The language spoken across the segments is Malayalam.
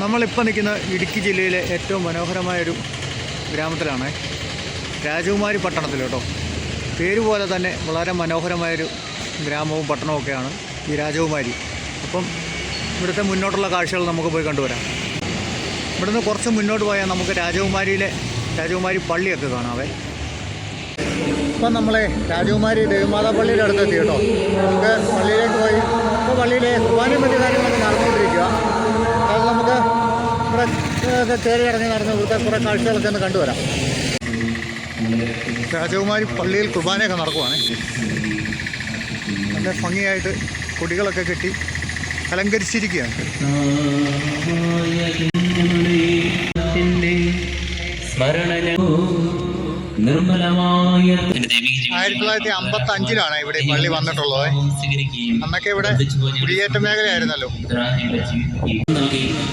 നമ്മളിപ്പോൾ നിൽക്കുന്ന ഇടുക്കി ജില്ലയിലെ ഏറ്റവും മനോഹരമായൊരു ഗ്രാമത്തിലാണ് രാജകുമാരി പട്ടണത്തിൽ കേട്ടോ. പേര് പോലെ തന്നെ വളരെ മനോഹരമായൊരു ഗ്രാമവും പട്ടണവും ഒക്കെയാണ് ഈ രാജകുമാരി. അപ്പം ഇവിടുത്തെ മുന്നോട്ടുള്ള കാഴ്ചകൾ നമുക്ക് പോയി കണ്ടുവരാം. ഇവിടുന്ന് കുറച്ച് മുന്നോട്ട് പോയാൽ നമുക്ക് രാജകുമാരിയിലെ രാജകുമാരി പള്ളിയൊക്കെ കാണാവേ. ഇപ്പം നമ്മളെ രാജകുമാരി ദേവമാതാ പള്ളിയുടെ അടുത്തെത്തി കേട്ടോ. നമുക്ക് പള്ളിയിലേക്ക് പോയി. ഇപ്പോൾ പള്ളിയിലെ കുർബാനയും മറ്റു കാര്യങ്ങളൊക്കെ നടന്നുകൊണ്ടിരിക്കുക ഒക്കെ കയറി ഇറങ്ങി നടന്ന് ഇവിടുത്തെ കുറേ കാഴ്ചകളൊക്കെ ഒന്ന് കണ്ടുവരാം. രാജകുമാരി പള്ളിയിൽ കുർബാനയൊക്കെ നടക്കുവാണ്. നല്ല ഭംഗിയായിട്ട് കൊടികളൊക്കെ കെട്ടി അലങ്കരിച്ചിരിക്കുകയാണ്. സ്മരണ നിർമ്മലമായ ആയിരത്തി തൊള്ളായിരത്തി അമ്പത്തി അഞ്ചിലാണ് ഇവിടെ പള്ളി വന്നിട്ടുള്ളത്. അന്നൊക്കെ ഇവിടെ കുടിയേറ്റ മേഖലയായിരുന്നല്ലോ.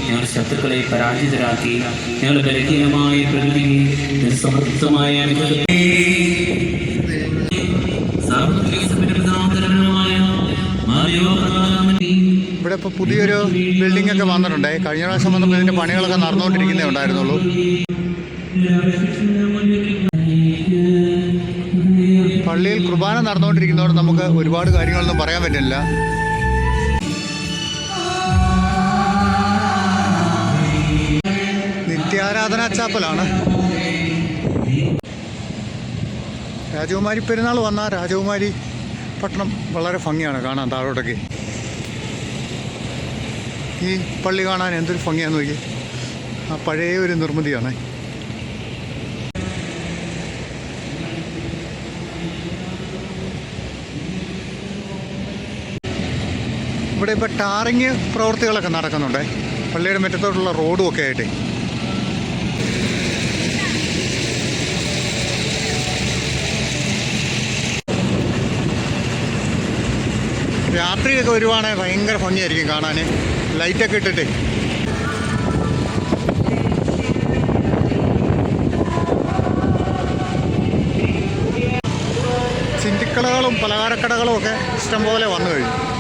ഞങ്ങൾ ശത്രുക്കളെ പരാജിതരാക്കി. ഞങ്ങൾ ബലഹീനമായ പ്രകൃതിയെ സഭയുടെ ഇവിടെ ഇപ്പോൾ പുതിയൊരു ബിൽഡിംഗ് ഒക്കെ വന്നിട്ടുണ്ട്. കഴിഞ്ഞ പ്രാവശ്യം വന്നപ്പോൾ ഇതിന്റെ പണികളൊക്കെ നടന്നുകൊണ്ടിരിക്കുന്നേ ഉണ്ടായിരുന്നുള്ളൂ. പള്ളിയിൽ കുർബാന നടന്നുകൊണ്ടിരിക്കുന്നതുകൊണ്ട് നമുക്ക് ഒരുപാട് കാര്യങ്ങളൊന്നും പറയാൻ പറ്റില്ല. നിത്യാരാധനാ ചാപ്പലാണ്. രാജകുമാരി പെരുന്നാൾ വന്ന രാജകുമാരി പട്ടണം വളരെ ഭംഗിയാണ് കാണാൻ താഴോട്ടൊക്കെ. ഈ പള്ളി കാണാൻ എന്തൊരു ഭംഗിയാന്ന് നോക്കി ആ പഴയ ഒരു നിർമ്മിതിയാണ്. ഇവിടെ ഇപ്പോൾ ടാറിങ് പ്രവൃത്തികളൊക്കെ നടക്കുന്നുണ്ട്. പള്ളിയുടെ മുറ്റത്തോട്ടുള്ള റോഡും ഒക്കെ ആയിട്ട്. രാത്രിയൊക്കെ വരുവാണെങ്കിൽ ഭയങ്കര ഭംഗിയായിരിക്കും കാണാൻ. ലൈറ്റൊക്കെ ഇട്ടിട്ട്. ചിന്തിക്കടകളും പലഹാരക്കടകളും ഒക്കെ ഇഷ്ടംപോലെ വന്നു കഴിഞ്ഞു.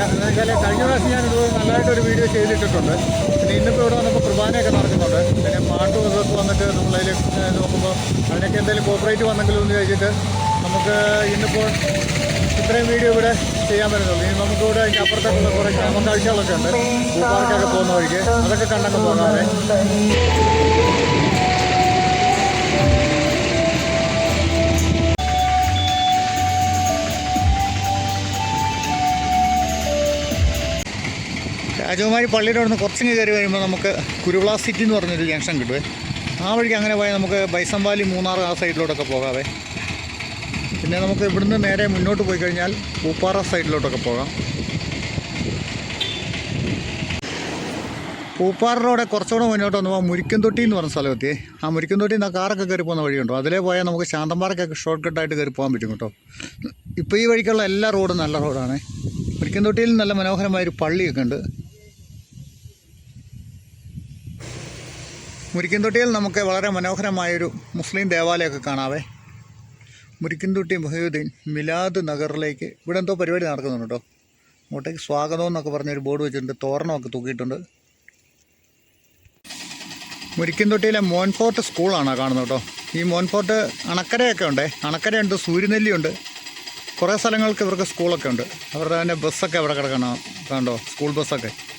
ഇപ്രാവശ്യം കണ്ടിട്ടില്ല എന്ന് വെച്ചാൽ കഴിഞ്ഞ പ്രാവശ്യം ഞാൻ ഇത് നല്ലതായിട്ടൊരു വീഡിയോ ചെയ്തിട്ടിട്ടുണ്ട്. പിന്നെ ഇന്നിപ്പോൾ ഇവിടെ വന്നപ്പോൾ കുർബാനയൊക്കെ നടക്കുന്നുണ്ട്. പിന്നെ പാട്ട് ഇതൊക്കെ വന്നിട്ട് നമ്മളതിൽ നോക്കുമ്പോൾ അതിനൊക്കെ എന്തെങ്കിലും കോപ്പറേറ്റ് വന്നെങ്കിലും എന്ന് ചോദിച്ചിട്ട് നമുക്ക് ഇന്നിപ്പോൾ ഇത്രയും വീഡിയോ ഇവിടെ ചെയ്യാൻ പറ്റുന്നുള്ളൂ. ഇനി നമുക്കിവിടെ അതിന്റെ അപ്പുറത്തേക്കുള്ള കുറേ ഗ്രാമക്കാഴ്ചകളൊക്കെ ഉണ്ട്. പാർക്കൊക്കെ പോകുന്ന വഴിക്ക്. അതൊക്കെ കണ്ടൊക്കെ പോകാതെ രാജകുമാരി പള്ളിയുടെ അവിടെ നിന്ന് കുറച്ചിങ്ങ് കയറി വരുമ്പോൾ നമുക്ക് കുരുവിള സിറ്റി എന്ന് പറഞ്ഞൊരു ജംഗ്ഷൻ കിട്ടുവേ. ആ വഴിക്ക് അങ്ങനെ പോയാൽ നമുക്ക് ബൈസം വാലി മൂന്നാർ ആ സൈഡിലോട്ടൊക്കെ പോകാവേ. പിന്നെ നമുക്ക് ഇവിടുന്ന് നേരെ മുന്നോട്ട് പോയി കഴിഞ്ഞാൽ പൂപ്പാറ സൈഡിലോട്ടൊക്കെ പോകാം. പൂപ്പാറ കുറച്ചുകൂടെ മുന്നോട്ട് വന്നപ്പോൾ മുരിക്കൻതൊട്ടി എന്ന് പറഞ്ഞ സ്ഥലം എത്തിയേ. ആ മുരിക്കൻതൊട്ടി നിന്ന് കാറൊക്കെ കയറി പോകുന്ന വഴിയുണ്ടോ? അതിലേ പോയാൽ നമുക്ക് ശാന്തമ്പാറക്കൊക്കെ ഷോർട്ട് കട്ടായിട്ട് കയറി പോകാൻ പറ്റും കേട്ടോ. ഇപ്പോൾ ഈ വഴിക്കുള്ള എല്ലാ റോഡും നല്ല റോഡാണ് മുരിക്കൻതൊട്ടിയിൽ നല്ല മനോഹരമായൊരു പള്ളിയൊക്കെ ഉണ്ട്. മുരിക്കൻതൊട്ടിയിൽ നമുക്ക് വളരെ മനോഹരമായൊരു മുസ്ലിം ദേവാലയമൊക്കെ കാണാവേ. മുരിക്കൻതൊട്ടി മൊഹീദ്ദീൻ മിലാദ് നഗറിലേക്ക് ഇവിടെ എന്തോ പരിപാടി നടക്കുന്നുണ്ട് കേട്ടോ. അങ്ങോട്ടേക്ക് സ്വാഗതം എന്നൊക്കെ പറഞ്ഞൊരു ബോർഡ് വെച്ചിട്ടുണ്ട്. തോരണമൊക്കെ തൂക്കിയിട്ടുണ്ട്. മുരിക്കൻതൊട്ടിയിലെ മോൻഫോർട്ട് സ്കൂളാണ് കാണുന്നത് കേട്ടോ. ഈ മോൻഫോർട്ട് അണക്കരയൊക്കെ ഉണ്ട്. അണക്കരയുണ്ട് സൂര്യനെല്ലിയുണ്ട്. കുറേ സ്ഥലങ്ങൾക്ക് ഇവർക്ക് സ്കൂളൊക്കെ ഉണ്ട്. അവരുടെ തന്നെ ബസ്സൊക്കെ അവിടെ കിടക്കണം. കണ്ടോ? സ്കൂൾ ബസ്സൊക്കെ.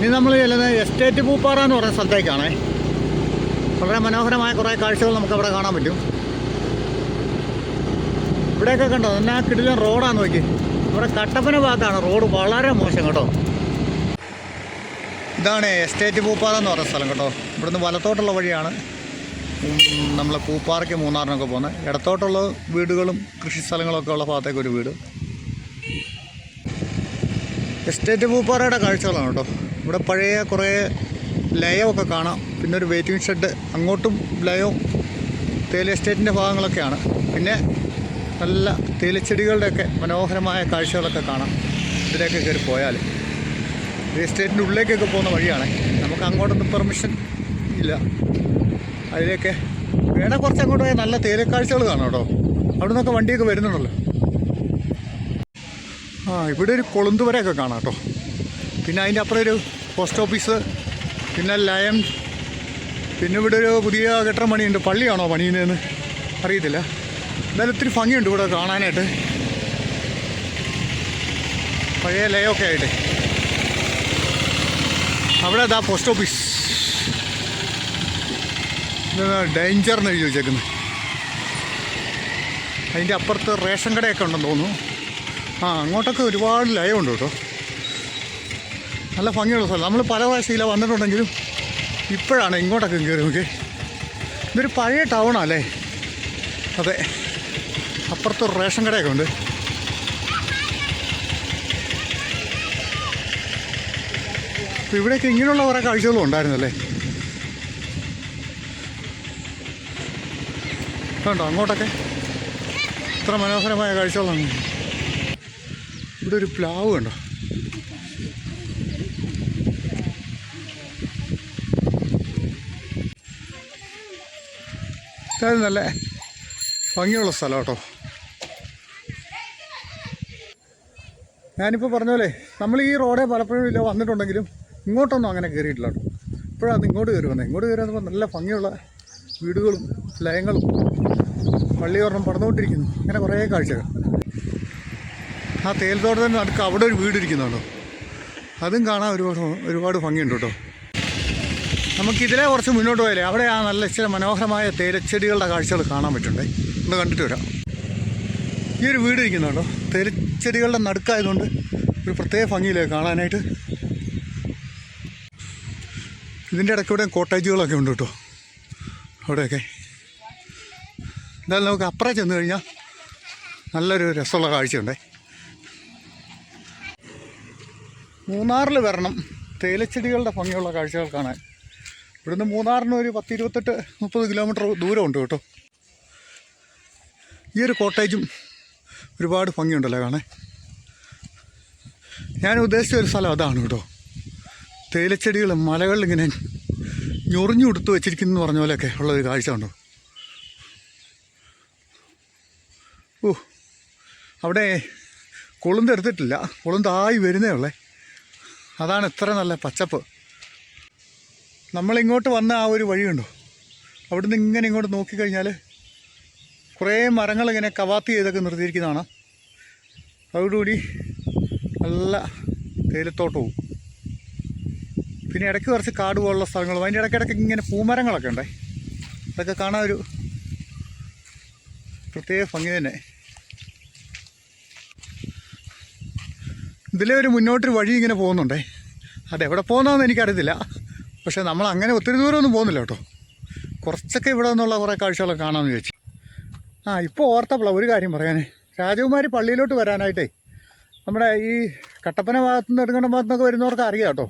ഇനി നമ്മൾ ചെല്ലുന്നത് എസ്റ്റേറ്റ് പൂപ്പാറ എന്ന് പറയുന്ന സ്ഥലത്തേക്കാണ്. വളരെ മനോഹരമായ കുറേ കാഴ്ചകൾ നമുക്ക് അവിടെ കാണാൻ പറ്റും. ഇവിടെയൊക്കെ കണ്ടോ? എന്നാ കിടിലൻ റോഡാന്ന് നോക്കി ഇവിടെ കട്ടപ്പന ഭാഗത്താണ് റോഡ് വളരെ മോശം കേട്ടോ. ഇതാണ് എസ്റ്റേറ്റ് പൂപ്പാറ എന്ന് പറയുന്ന സ്ഥലം കേട്ടോ. ഇവിടുന്ന് വലത്തോട്ടുള്ള വഴിയാണ്. നമ്മൾ പൂപ്പാറയ്ക്ക് മൂന്നാറിനൊക്കെ പോകുന്നത്. ഇടത്തോട്ടുള്ള വീടുകളും കൃഷി സ്ഥലങ്ങളൊക്കെ ഉള്ള ഭാഗത്തേക്കൊരു വീട്. എസ്റ്റേറ്റ് പൂപ്പാറയുടെ കാഴ്ചകളാണ് കേട്ടോ. ഇവിടെ പഴയ കുറേ ലയമൊക്കെ കാണാം. പിന്നെ ഒരു വെയിറ്റിംഗ് ഷെഡ് അങ്ങോട്ടും ലയവും തേയില എസ്റ്റേറ്റിന്റെ ഭാഗങ്ങളൊക്കെയാണ്. പിന്നെ നല്ല തേയിലച്ചെടികളുടെയൊക്കെ മനോഹരമായ കാഴ്ചകളൊക്കെ കാണാം. ഇതിലേക്ക് കയറി പോയാൽ. എസ്റ്റേറ്റിന്റെ ഉള്ളിലേക്കൊക്കെ പോകുന്ന വഴിയാണ്. നമുക്ക് അങ്ങോട്ടൊന്നും പെർമിഷൻ ഇല്ല. അതിലേക്ക് വേണേൽ കുറച്ച് അങ്ങോട്ട് പോയാൽ നല്ല തേയിലക്കാഴ്ചകൾ കാണാം കേട്ടോ. അവിടെ നിന്നൊക്കെ വണ്ടിയൊക്കെ വരുന്നുണ്ടല്ലോ. ആ ഇവിടെ ഒരു കൊളുന്തുവരെയൊക്കെ കാണാം കേട്ടോ. പിന്നെ അതിന്റെ അപ്പുറം ഒരു പോസ്റ്റ് ഓഫീസ് പിന്നെ ലയം പിന്നെ ഇവിടെ ഒരു പുതിയ കെട്ടിടം പണിയുണ്ട്. പള്ളിയാണോ പണിയുന്നതെന്ന് അറിയത്തില്ല. എന്തായാലും ഒത്തിരി ഭംഗിയുണ്ട് ഇവിടെ കാണാനായിട്ട്. പഴയ ലയമൊക്കെ ആയിട്ട്. അവിടെ അതാ പോസ്റ്റ് ഓഫീസ് ഡേഞ്ചർ എന്ന് എഴുതി വെച്ചേക്കുന്നത് അതിന്റെ അപ്പുറത്ത് റേഷൻ കടയൊക്കെ ഉണ്ടെന്ന് തോന്നുന്നു. ആ അങ്ങോട്ടൊക്കെ ഒരുപാട് ലയമുണ്ട് കേട്ടോ. നല്ല ഭംഗിയുള്ള സ്ഥലം. നമ്മൾ പല വയസ്സിലാണ് വന്നിട്ടുണ്ടെങ്കിലും ഇപ്പോഴാണ് ഇങ്ങോട്ടൊക്കെ കയറി നോക്കി ഇതൊരു പഴയ ടൗണല്ലേ അതെ. അപ്പുറത്ത് റേഷൻ കടയൊക്കെ ഉണ്ട്. അപ്പോൾ ഇവിടെയൊക്കെ ഇങ്ങനെയുള്ള കുറേ കാഴ്ചകളും ഉണ്ടായിരുന്നല്ലേ? കണ്ടോ അങ്ങോട്ടൊക്കെ? ഇത്ര മനോഹരമായ കാഴ്ചകളാണ്. ഇവിടെ ഒരു പ്ലാവ് കണ്ടോ? ഇത് നല്ല ഭംഗിയുള്ള സ്ഥലം കേട്ടോ ഞാനിപ്പോൾ പറഞ്ഞ പോലെ നമ്മൾ ഈ റോഡേ പലപ്പോഴും ഇല്ല വന്നിട്ടുണ്ടെങ്കിലും ഇങ്ങോട്ടൊന്നും അങ്ങനെ കയറിയിട്ടില്ല കേട്ടോ. ഇപ്പോഴാണ് ഇങ്ങോട്ട് കയറി വന്നത് ഇങ്ങോട്ട് കയറി വന്നപ്പോൾ നല്ല ഭംഗിയുള്ള വീടുകളും ലയങ്ങളും പള്ളിയോർണം പടന്നുകൊണ്ടിരിക്കുന്നു അങ്ങനെ കുറേ കാഴ്ചകൾ. ആ തേൽത്തോട്ടത്തിന്റെ നടുക്ക് അവിടെ ഒരു വീടിരിക്കുന്നുണ്ടോ അതും കാണാൻ ഒരുപാട് ഒരുപാട് ഭംഗിയുണ്ട് കേട്ടോ. നമുക്ക് ഇതിലെ കുറച്ച് മുന്നോട്ട് പോയാലേ അവിടെ ആ നല്ല ഇച്ചിരി മനോഹരമായ തേരച്ചെടികളുടെ കാഴ്ചകൾ കാണാൻ പറ്റുണ്ടേ? ഒന്ന് കണ്ടിട്ട് വരാം. ഈ ഒരു വീട് ഇരിക്കുന്നുണ്ടോ? തേരച്ചെടികളുടെ നടുക്കായതുകൊണ്ട് ഒരു പ്രത്യേക ഭംഗിയില്ലേ കാണാനായിട്ട്? ഇതിന്റെ ഇടയ്ക്കൂടെ കോട്ടേജുകളൊക്കെ ഉണ്ട് കേട്ടോ. അവിടെയൊക്കെ. എന്തായാലും നമുക്ക് അപ്പുറം ചെന്ന് കഴിഞ്ഞാൽ നല്ലൊരു രസമുള്ള കാഴ്ചയുണ്ടേ. മൂന്നാറിൽ വരണം. തേയിലച്ചെടികളുടെ ഭംഗിയുള്ള കാഴ്ചകൾ കാണാൻ. ഇവിടുന്ന് മൂന്നാറിന് ഒരു പത്ത് ഇരുപത്തെട്ട് മുപ്പത് കിലോമീറ്റർ ദൂരമുണ്ട് കേട്ടോ. ഈ ഒരു കോട്ടേജും ഒരുപാട് ഭംഗിയുണ്ടല്ലോ കാണേ ഞാൻ ഉദ്ദേശിച്ച ഒരു സ്ഥലം അതാണ് കേട്ടോ. തേയിലച്ചെടികൾ മലകളിൽ ഇങ്ങനെ ഞൊറിഞ്ഞു കൊടുത്ത് വെച്ചിരിക്കുന്നു എന്ന് പറഞ്ഞ പോലെയൊക്കെ ഉള്ളൊരു കാഴ്ച ഉണ്ടോ ഓ അവിടെ കൊളുന്തെടുത്തിട്ടില്ല കൊളുന്തായി വരുന്നേ ഉള്ളേ. അതാണ് ഇത്ര നല്ല പച്ചപ്പ്. നമ്മളിങ്ങോട്ട് വന്ന ആ ഒരു വഴിയുണ്ടോ അവിടുന്ന് ഇങ്ങനെ ഇങ്ങോട്ട് നോക്കിക്കഴിഞ്ഞാൽ കുറേ മരങ്ങൾ ഇങ്ങനെ കവാത്തി ചെയ്തൊക്കെ നിർത്തിയിരിക്കുന്നതാണ്. അതോടുകൂടി നല്ല തേയിലത്തോട്ടവും പിന്നെ ഇടയ്ക്ക് കുറച്ച് കാട് പോലുള്ള സ്ഥലങ്ങളും അതിന്റെ ഇടയ്ക്കിടയ്ക്ക് ഇങ്ങനെ പൂമരങ്ങളൊക്കെ ഉണ്ടേ. അതൊക്കെ കാണാൻ ഒരു പ്രത്യേക ഭംഗി തന്നെ. ഇതിലെ ഒരു മുന്നോട്ടൊരു വഴി ഇങ്ങനെ പോകുന്നുണ്ടേ. അതെവിടെ പോകുന്നതെന്ന് എനിക്കറിയത്തില്ല. പക്ഷേ നമ്മൾ അങ്ങനെ ഒത്തിരി ദൂരമൊന്നും പോകുന്നില്ല കേട്ടോ. കുറച്ചൊക്കെ ഇവിടെ നിന്നുള്ള കുറേ കാഴ്ചകളൊക്കെ കാണാമെന്ന് ചോദിച്ചു ആ ഇപ്പോൾ ഓർത്തപ്പോൾ ഒരു കാര്യം പറയാനേ. രാജകുമാരി പള്ളിയിലോട്ട് വരാനായിട്ടേ നമ്മുടെ ഈ കട്ടപ്പന ഭാഗത്തു നിന്ന് നെടുങ്കണ്ടം ഭാഗത്തു നിന്നൊക്കെ വരുന്നവർക്ക് അറിയാം കേട്ടോ.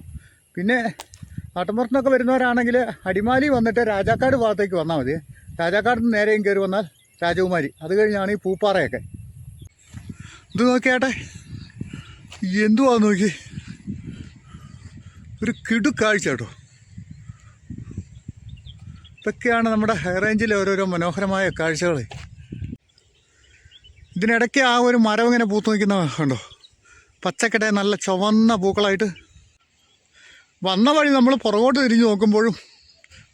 പിന്നെ നാട്ടുമ്പുറത്തു നിന്നൊക്കെ വരുന്നവരാണെങ്കിൽ അടിമാലി വന്നിട്ട് രാജാക്കാട് ഭാഗത്തേക്ക് വന്നാൽ മതി. രാജാക്കാട് നിന്ന് നേരെയും കയറി വന്നാൽ രാജകുമാരി. അത് കഴിഞ്ഞാണ് ഈ പൂപ്പാറയൊക്കെ. ഇത് നോക്കിയാട്ടെ. എന്തുവാ നോക്കി? ഒരു കിടുക്കാഴ്ച കേട്ടോ. ഇതൊക്കെയാണ് നമ്മുടെ ഹൈ റേഞ്ചിലെ ഓരോരോ മനോഹരമായ കാഴ്ചകൾ. ഇതിനിടയ്ക്ക് ആ ഒരു മരം ഇങ്ങനെ പൂത്ത് നിൽക്കുന്ന കണ്ടോ? പച്ചക്കട നല്ല ചുവന്ന പൂക്കളായിട്ട് വന്ന വഴി നമ്മൾ പുറകോട്ട് തിരിഞ്ഞ് നോക്കുമ്പോഴും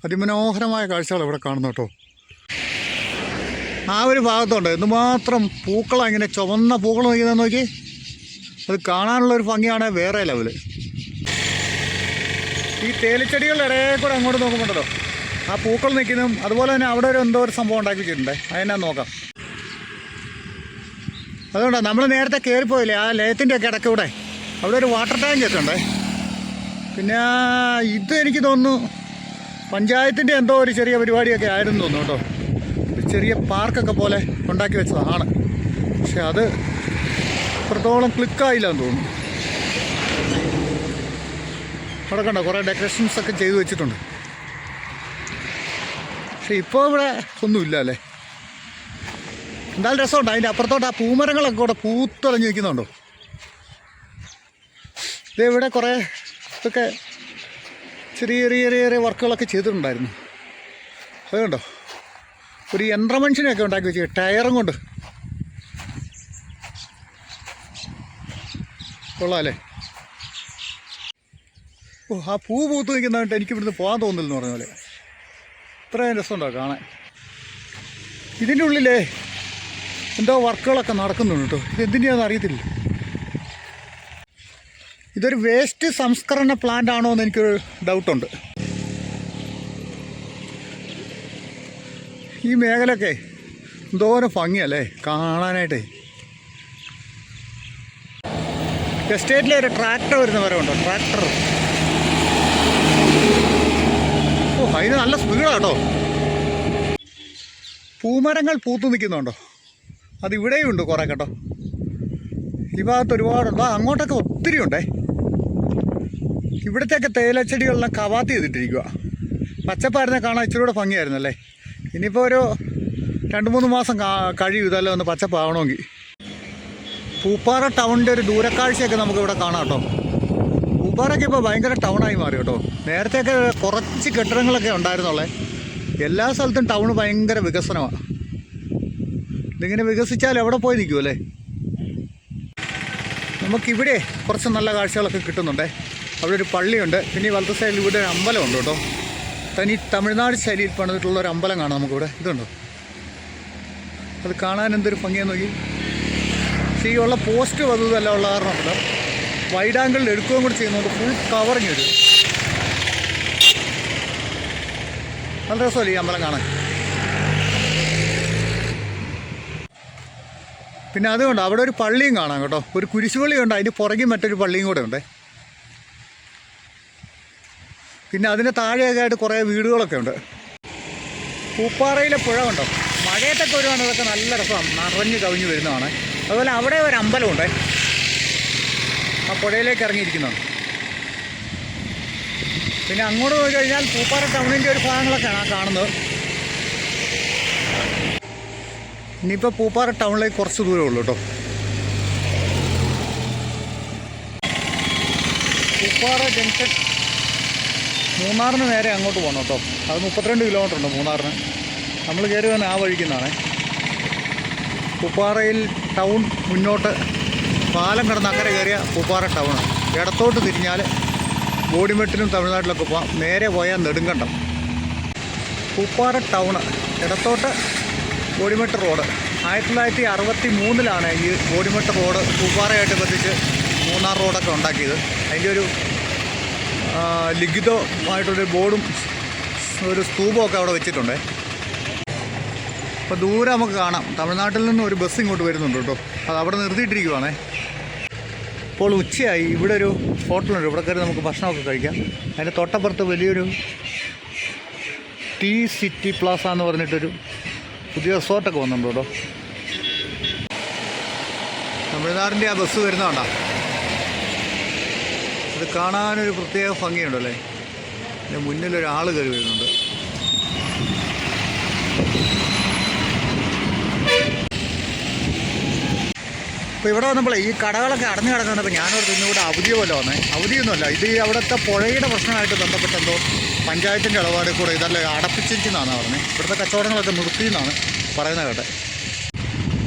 അതിമനോഹരമായ കാഴ്ചകൾ ഇവിടെ കാണുന്നു കേട്ടോ. ആ ഒരു ഭാഗത്തുണ്ട്. എന്തുമാത്രം പൂക്കളാണ് ഇങ്ങനെ ചുവന്ന പൂക്കൾ നിൽക്കുന്നത് നോക്കി. അത് കാണാനുള്ള ഒരു ഭംഗിയാണ് വേറെ ലെവൽ ഈ തേലിച്ചെടികളുടെ ഇടയിൽ കൂടെ അങ്ങോട്ട് നോക്കുമ്പോണ്ടല്ലോ ആ പൂക്കൾ നിൽക്കുന്നതും അതുപോലെ തന്നെ അവിടെ ഒരു എന്തോ ഒരു സംഭവം ഉണ്ടാക്കി വെച്ചിട്ടുണ്ട്. അതിനാ നോക്കാം. അതുകൊണ്ടാണ് നമ്മൾ നേരത്തെ കയറിപ്പോയില്ലേ ആ ലയത്തിന്റെ ഒക്കെ ഇടയ്ക്കൂടെ അവിടെ ഒരു വാട്ടർ ടാങ്ക് ഒക്കെ പിന്നെ ഇത് എനിക്ക് തോന്നുന്നു പഞ്ചായത്തിന്റെ എന്തോ ഒരു ചെറിയ പരിപാടിയൊക്കെ ആയിരുന്നു തോന്നുന്നു കേട്ടോ. ഒരു ചെറിയ പാർക്കൊക്കെ പോലെ ഉണ്ടാക്കി വെച്ചതാണ്. പക്ഷെ അത് അത്രത്തോളം ക്ലിക്കായില്ല എന്ന് തോന്നുന്നു. അവിടെ കണ്ടോ കുറേ ഡെക്കറേഷൻസ് ഒക്കെ ചെയ്തു വെച്ചിട്ടുണ്ട്. പക്ഷെ ഇപ്പോൾ ഇവിടെ ഒന്നുമില്ല അല്ലേ എന്തായാലും രസമുണ്ട്. അതിന്റെ അപ്പുറത്തോട്ട് ആ പൂമരങ്ങളൊക്കെ കൂടെ പൂത്തുളഞ്ഞ് നിൽക്കുന്നുണ്ടോ ഇത് ഇവിടെ കുറേ ഇതൊക്കെ ചെറിയ ചെറിയ ചെറിയ ചെറിയ വർക്കുകളൊക്കെ ചെയ്തിട്ടുണ്ടായിരുന്നു. അതുകൊണ്ടോ കണ്ടോ? ഒരു യന്ത്രമനുഷ്യനെയൊക്കെ ഉണ്ടാക്കി വെച്ച് ടയറും കൊണ്ട്. കൊള്ളാം അല്ലേ ഓ ആ പൂ പൂത്ത് നിൽക്കുന്നതായിട്ട് എനിക്ക് ഇവിടുന്ന് പോകാൻ തോന്നില്ലെന്ന് പറഞ്ഞ പോലെ. ഇത്രയും രസമുണ്ടോ കാണാൻ? ഇതിന്റെ ഉള്ളിലേ എന്തോ വർക്കുകളൊക്കെ നടക്കുന്നുണ്ട് കേട്ടോ. ഇത് എന്തിന്റെയാണെന്ന് അറിയത്തില്ല. ഇതൊരു വേസ്റ്റ് സംസ്കരണ പ്ലാന്റ് ആണോ എന്ന് എനിക്കൊരു ഡൗട്ടുണ്ട് ഈ മേഖലയൊക്കെ എന്തോരം ഭംഗിയല്ലേ കാണാനായിട്ടേ. എസ്റ്റേറ്റിലെ ഒരു ട്രാക്ടർ വരുന്ന വരവുണ്ടോ? ട്രാക്ടർ ഓ അതിന് നല്ല സ്പീഡാണ് കേട്ടോ. പൂമരങ്ങൾ പൂത്തു നിൽക്കുന്നുണ്ടോ? അതിവിടെയും ഉണ്ട് കുറേ കേട്ടോ. ഈ ഭാഗത്ത് ഒരുപാടുണ്ട്. അങ്ങോട്ടൊക്കെ ഒത്തിരി ഉണ്ടേ. ഇവിടത്തെയൊക്കെ തേയിലച്ചെടികളെല്ലാം കവാത്തി ചെയ്തിട്ടിരിക്കുക പച്ചപ്പായിരുന്നെ കാണാൻ ഇച്ചിരി കൂടെ ഭംഗിയായിരുന്നു അല്ലേ ഇനിയിപ്പോൾ ഒരു രണ്ട് മൂന്ന് മാസം കഴിയും ഇതല്ലേ ഒന്ന് പച്ചപ്പാവണമെങ്കിൽ. പൂപ്പാറ ടൗണിന്റെ ഒരു ദൂരക്കാഴ്ചയൊക്കെ നമുക്കിവിടെ കാണാം കേട്ടോ. പൂപ്പാറയ്ക്ക് ഇപ്പോൾ ഭയങ്കര ടൗണായി മാറി കേട്ടോ. നേരത്തെയൊക്കെ കുറച്ച് കെട്ടിടങ്ങളൊക്കെ ഉണ്ടായിരുന്നുള്ളേ. എല്ലാ സ്ഥലത്തും ടൗൺ ഭയങ്കര വികസനമാണ്. ഇതിങ്ങനെ വികസിച്ചാൽ എവിടെ പോയി നിൽക്കും അല്ലേ? നമുക്കിവിടെ കുറച്ച് നല്ല കാഴ്ചകളൊക്കെ കിട്ടുന്നുണ്ടേ. അവിടെ ഒരു പള്ളിയുണ്ട്. പിന്നെ ഈ വലത്തെ സൈഡിൽ ഇവിടെ ഒരു അമ്പലമുണ്ട് കേട്ടോ. തനി തമിഴ്നാട് ശൈലിയിൽ പണിതിട്ടുള്ള ഒരു അമ്പലം കാണാം നമുക്കിവിടെ. ഇതുണ്ടോ? അത് കാണാൻ എന്തൊരു ഭംഗിയാന്ന് നോക്കി. പക്ഷേ ഈ ഉള്ള പോസ്റ്റ് വന്നതല്ല ഉള്ള കാരണമുണ്ട് വൈഡ് ആംഗിളിൽ എടുക്കുകയും കൂടി ചെയ്യുന്നതുകൊണ്ട് ഫുൾ കവറിങ് വരും നല്ല രസമല്ലേ ഈ അമ്പലം കാണാൻ? പിന്നെ അതുകൊണ്ട് അവിടെ ഒരു പള്ളിയും കാണാം കേട്ടോ. ഒരു കുരിശുപള്ളിയുണ്ട് അതിന്റെ പുറകിൽ മറ്റൊരു പള്ളിയും കൂടെ ഉണ്ട്. പിന്നെ അതിന്റെ താഴെയൊക്കെ ആയിട്ട് കുറേ വീടുകളൊക്കെ ഉണ്ട്. പൂപ്പാറയിലെ പുഴ കണ്ടോ? മഴയത്തൊക്കെ വരുവാണ്. അതൊക്കെ നല്ല രസം നിറഞ്ഞ് കവിഞ്ഞ് വരുന്നതാണ്. അതുപോലെ അവിടെ ഒരു അമ്പലമുണ്ട്. ആ പുഴയിലേക്ക് ഇറങ്ങിയിരിക്കുന്നതാണ് പിന്നെ അങ്ങോട്ട് പോയി കഴിഞ്ഞാൽ പൂപ്പാറ ടൗണിന്റെ ഒരു ഭാഗങ്ങളൊക്കെയാണ് ആ കാണുന്നത്. ഇനിയിപ്പോൾ പൂപ്പാറ ടൗണിലേക്ക് കുറച്ച് ദൂരമേ ഉള്ളൂ കേട്ടോ. പൂപ്പാറ ജംഗ്ഷൻ മൂന്നാറിന് നേരെ അങ്ങോട്ട് പോകണം കേട്ടോ. അത് മുപ്പത്തിരണ്ട് കിലോമീറ്റർ ഉണ്ട് മൂന്നാറിന്. നമ്മൾ കയറി വന്ന് ആ വഴിക്കുന്നതാണ് പൂപ്പാറയിൽ ടൗൺ മുന്നോട്ട് പാലം കിടന്ന് അങ്ങനെ കയറിയ പൂപ്പാറ ടൗൺ ഇടത്തോട്ട് തിരിഞ്ഞാൽ ബോഡിമെട്ടിനും തമിഴ്നാട്ടിലൊക്കെ പോകാം നേരെ പോയാൽ നെടുങ്കണ്ടം. പൂപ്പാറ ടൗണ് ഇടത്തോട്ട് ബോഡിമെട്ട് റോഡ് ആയിരത്തി തൊള്ളായിരത്തി അറുപത്തി മൂന്നിലാണ് ഈ ബോഡിമെട്ട് റോഡ് പൂപ്പാറയായിട്ട് ബന്ധിച്ച് മൂന്നാർ റോഡൊക്കെ ഉണ്ടാക്കിയത്. അതിന്റെ ഒരു ലിഖിതമായിട്ടൊരു ബോർഡും ഒരു സ്തൂപമൊക്കെ അവിടെ വെച്ചിട്ടുണ്ട്. അപ്പോൾ ദൂരെ നമുക്ക് കാണാം. തമിഴ്നാട്ടിൽ നിന്ന് ഒരു ബസ് ഇങ്ങോട്ട് വരുന്നുണ്ട് കേട്ടോ. അത് അവിടെ നിർത്തിയിട്ടിരിക്കുവാണേ. ഇപ്പോൾ ഉച്ചയായി. ഇവിടെ ഒരു ഹോട്ടലുണ്ട്. ഇവിടെ കയറി നമുക്ക് ഭക്ഷണമൊക്കെ കഴിക്കാം. അതിന്റെ തൊട്ടപ്പുറത്ത് വലിയൊരു ടീ സിറ്റി പ്ലാസ എന്ന് പറഞ്ഞിട്ടൊരു പുതിയ റിസോർട്ടൊക്കെ വന്നിട്ടുണ്ട് കേട്ടോ. തമിഴ്നാടിന്റെ ആ ബസ് വരുന്നതുകൊണ്ടാ ഇത് കാണാനൊരു പ്രത്യേക ഭംഗിയുണ്ടല്ലേ? അതിന്റെ മുന്നിലൊരാൾ കയറി വരുന്നുണ്ട്. അപ്പോൾ ഇവിടെ വന്നപ്പോൾ ഈ കടകളൊക്കെ അടഞ്ഞു കിടക്കുന്നപ്പോൾ ഞാനോട് ഇന്നിവിടെ അവധി പോലെ വന്നേ. അവധിയൊന്നുമല്ല. ഇത് ഈ അവിടുത്തെ പുഴയുടെ പ്രശ്നമായിട്ട് ബന്ധപ്പെട്ട് എന്തോ പഞ്ചായത്തിന്റെ ഇടപാടിൽ കൂടെ ഇതെല്ലാം അടപ്പിച്ചിരിക്കുന്നതാണ് പറഞ്ഞത് ഇവിടുത്തെ കച്ചവടങ്ങളൊക്കെ നിർത്തിയെന്നാണ് പറയുന്നത് കേട്ടെ.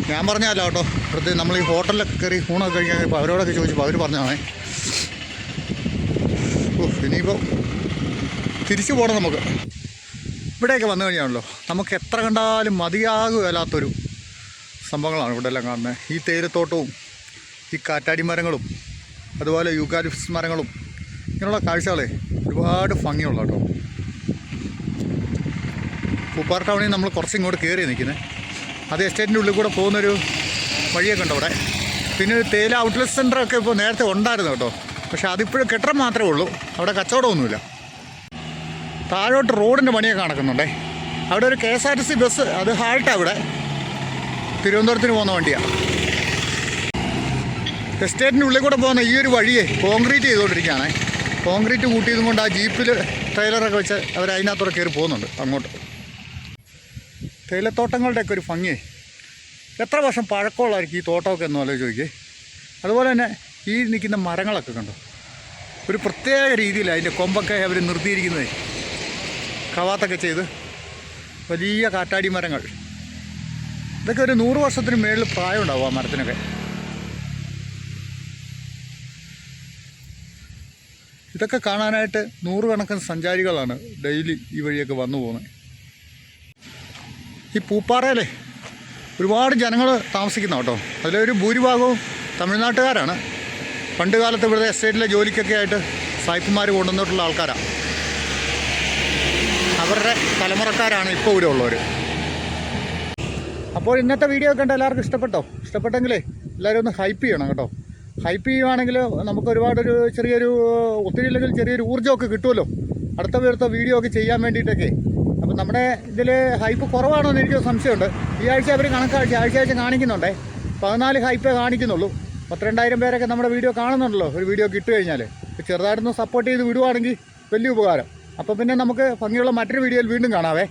ഞാൻ പറഞ്ഞല്ലോ കേട്ടോ. ഇവിടുത്തെ നമ്മൾ ഈ ഹോട്ടലിലൊക്കെ കയറി ഊണൊക്കെ കഴിക്കാൻ ഇപ്പോൾ അവരോടൊക്കെ ചോദിച്ചപ്പോൾ അവർ പറഞ്ഞാണേ ഓ ഇനിയിപ്പോൾ തിരിച്ചു പോകണം നമുക്ക്. ഇവിടെയൊക്കെ വന്നു കഴിഞ്ഞാണല്ലോ. നമുക്ക് എത്ര കണ്ടാലും മതിയാകുകയല്ലാത്തൊരു സംഭവങ്ങളാണ് ഇവിടെ എല്ലാം കാണുന്നത്. ഈ തേയിലത്തോട്ടവും ഈ കാറ്റാടി മരങ്ങളും അതുപോലെ യൂക്കാലിപ്സ് മരങ്ങളും ഇങ്ങനെയുള്ള കാഴ്ചകളെ ഒരുപാട് ഭംഗിയുള്ള കേട്ടോ. പൂപ്പാർ ടൗണിൽ നമ്മൾ കുറച്ച് ഇങ്ങോട്ട് കയറി നിൽക്കുന്നത് അത് എസ്റ്റേറ്റിന്റെ ഉള്ളിൽ കൂടെ പോകുന്നൊരു വഴിയൊക്കെ ഉണ്ട് അവിടെ. പിന്നെ ഒരു തേയില ഔട്ട്ലെറ്റ് സെന്ററൊക്കെ ഇപ്പോൾ നേരത്തെ ഉണ്ടായിരുന്നു കേട്ടോ. പക്ഷേ അതിപ്പോഴും കെട്ടിടം മാത്രമേ ഉള്ളൂ. അവിടെ കച്ചവടമൊന്നുമില്ല. താഴോട്ട് റോഡിന്റെ പണിയൊക്കെ നടക്കുന്നുണ്ടേ. അവിടെ ഒരു K S R T C bus അത് ഹാൾട്ടാണ് അവിടെ തിരുവനന്തപുരത്തിന് പോകുന്ന വണ്ടിയാണ് എസ്റ്റേറ്റിന്റെ ഉള്ളിൽ കൂടെ പോകുന്ന ഈ ഒരു വഴിയെ കോൺക്രീറ്റ് ചെയ്തുകൊണ്ടിരിക്കുകയാണ്. കോൺക്രീറ്റ് കൂട്ടിയതും കൊണ്ട് ആ ജീപ്പിൽ ട്രെയിലറൊക്കെ വെച്ച് അവർ അതിനകത്തൂടെ കയറി പോകുന്നുണ്ട് അങ്ങോട്ട്. തേയിലത്തോട്ടങ്ങളുടെയൊക്കെ ഒരു ഭംഗി. എത്ര വർഷം പഴക്കമുള്ളതായിരിക്കും ഈ തോട്ടമൊക്കെ എന്ന് ആലോചിച്ച് നോക്കിയേ. അതുപോലെ തന്നെ ഈ നിൽക്കുന്ന മരങ്ങളൊക്കെ കണ്ടോ? ഒരു പ്രത്യേക രീതിയിൽ അതിന്റെ കൊമ്പൊക്കെ അവർ നിർത്തിയിരിക്കുന്നത്. കവാത്തൊക്കെ ചെയ്ത് വലിയ കാറ്റാടി മരങ്ങൾ. ഇതൊക്കെ ഒരു നൂറ് വർഷത്തിന് മേളിൽ പ്രായം ഉണ്ടാവും ആ മരത്തിനൊക്കെ. ഇതൊക്കെ കാണാനായിട്ട് നൂറുകണക്കിന് സഞ്ചാരികളാണ് ഡെയിലി ഈ വഴിയൊക്കെ വന്നു പോകുന്നത്. ഈ പൂപ്പാറയിലെ ഒരുപാട് ജനങ്ങൾ താമസിക്കുന്ന കേട്ടോ. അതിലൊരു ഭൂരിഭാഗവും തമിഴ്നാട്ടുകാരാണ്. പണ്ട് കാലത്ത് ഇവിടുത്തെ എസ്റ്റേറ്റിലെ ജോലിക്കൊക്കെ ആയിട്ട് സായിപ്പുമാർ കൊണ്ടുവന്നിട്ടുള്ള ആൾക്കാരാണ് അവരുടെ തലമുറക്കാരാണ് ഇപ്പോൾ ഇവിടെ ഉള്ളവർ അപ്പോൾ ഇന്നത്തെ വീഡിയോ കണ്ട എല്ലാവർക്കും ഇഷ്ടപ്പെട്ടോ? ഇഷ്ടപ്പെട്ടെങ്കിലേ എല്ലാവരും ഒന്ന് ഹൈപ്പ് ചെയ്യണം കേട്ടോ. ഹൈപ്പ് ചെയ്യുവാണെങ്കിൽ നമുക്ക് ഒരുപാടൊരു ചെറിയൊരു ഒത്തിരി ഇല്ലെങ്കിൽ ചെറിയൊരു ഊർജമൊക്കെ കിട്ടുമല്ലോ. അടുത്ത അടുത്ത വീഡിയോ ഒക്കെ ചെയ്യാൻ വേണ്ടിയിട്ടൊക്കെ. അപ്പം നമ്മുടെ ഇതിൽ ഹൈപ്പ് കുറവാണോ എന്ന് എനിക്ക് സംശയമുണ്ട്. ഈ ആഴ്ച അവർ കണക്കാഴ്ച ആഴ്ച ആഴ്ച കാണിക്കുന്നുണ്ടേ. പതിനാല് ഹൈപ്പേ കാണിക്കുന്നുള്ളൂ. പത്തിരണ്ടായിരം പേരൊക്കെ നമ്മുടെ വീഡിയോ കാണുന്നുണ്ടല്ലോ. ഒരു വീഡിയോ കിട്ടു കഴിഞ്ഞാൽ ചെറുതായിട്ടൊന്ന് സപ്പോർട്ട് ചെയ്ത് വിടുവാണെങ്കിൽ വലിയ ഉപകാരം. അപ്പോൾ പിന്നെ നമുക്ക് ഭംഗിയുള്ള മറ്റൊരു വീഡിയോയിൽ വീണ്ടും കാണാവേ.